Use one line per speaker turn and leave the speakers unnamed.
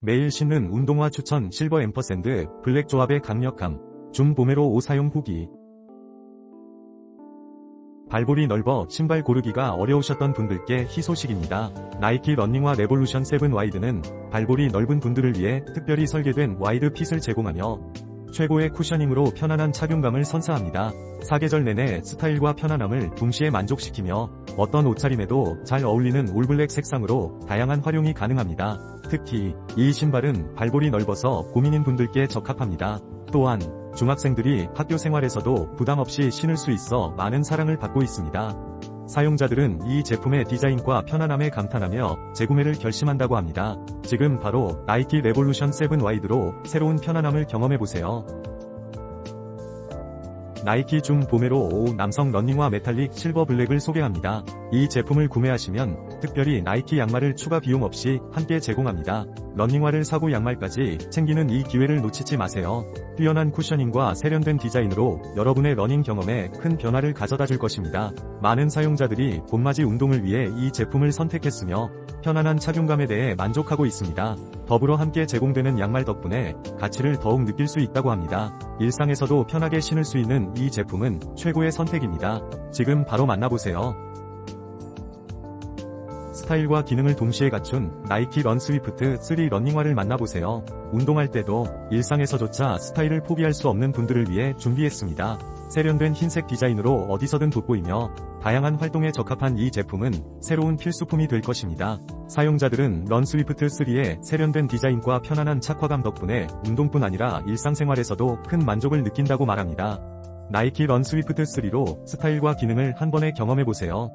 매일 신는 운동화 추천 실버 앰퍼샌드 블랙 조합의 강력함 줌 보메로 5 사용 후기 발볼이 넓어 신발 고르기가 어려우셨던 분들께 희소식입니다. 나이키 러닝화 레볼루션 7 와이드는 발볼이 넓은 분들을 위해 특별히 설계된 와이드 핏을 제공하며 최고의 쿠셔닝으로 편안한 착용감을 선사합니다. 사계절 내내 스타일과 편안함을 동시에 만족시키며 어떤 옷차림에도 잘 어울리는 올블랙 색상으로 다양한 활용이 가능합니다. 특히 이 신발은 발볼이 넓어서 고민인 분들께 적합합니다. 또한 중학생들이 학교 생활에서도 부담 없이 신을 수 있어 많은 사랑을 받고 있습니다. 사용자들은 이 제품의 디자인과 편안함에 감탄하며 재구매를 결심한다고 합니다. 지금 바로 나이키 레볼루션 7 와이드로 새로운 편안함을 경험해보세요. 나이키 줌 보메로 5 남성 러닝화 메탈릭 실버 블랙을 소개합니다. 이 제품을 구매하시면 특별히 나이키 양말을 추가 비용 없이 함께 제공합니다. 러닝화를 사고 양말까지 챙기는 이 기회를 놓치지 마세요. 뛰어난 쿠셔닝과 세련된 디자인으로 여러분의 러닝 경험에 큰 변화를 가져다 줄 것입니다. 많은 사용자들이 봄맞이 운동을 위해 이 제품을 선택했으며 편안한 착용감에 대해 만족하고 있습니다. 더불어 함께 제공되는 양말 덕분에 가치를 더욱 느낄 수 있다고 합니다. 일상에서도 편하게 신을 수 있는 이 제품은 최고의 선택입니다. 지금 바로 만나보세요. 스타일과 기능을 동시에 갖춘 나이키 런 스위프트 3 러닝화를 만나보세요. 운동할 때도 일상에서조차 스타일을 포기할 수 없는 분들을 위해 준비했습니다. 세련된 흰색 디자인으로 어디서든 돋보이며 다양한 활동에 적합한 이 제품은 새로운 필수품이 될 것입니다. 사용자들은 런 스위프트 3의 세련된 디자인과 편안한 착화감 덕분에 운동뿐 아니라 일상생활에서도 큰 만족을 느낀다고 말합니다. 나이키 런 스위프트 3로 스타일과 기능을 한 번에 경험해보세요.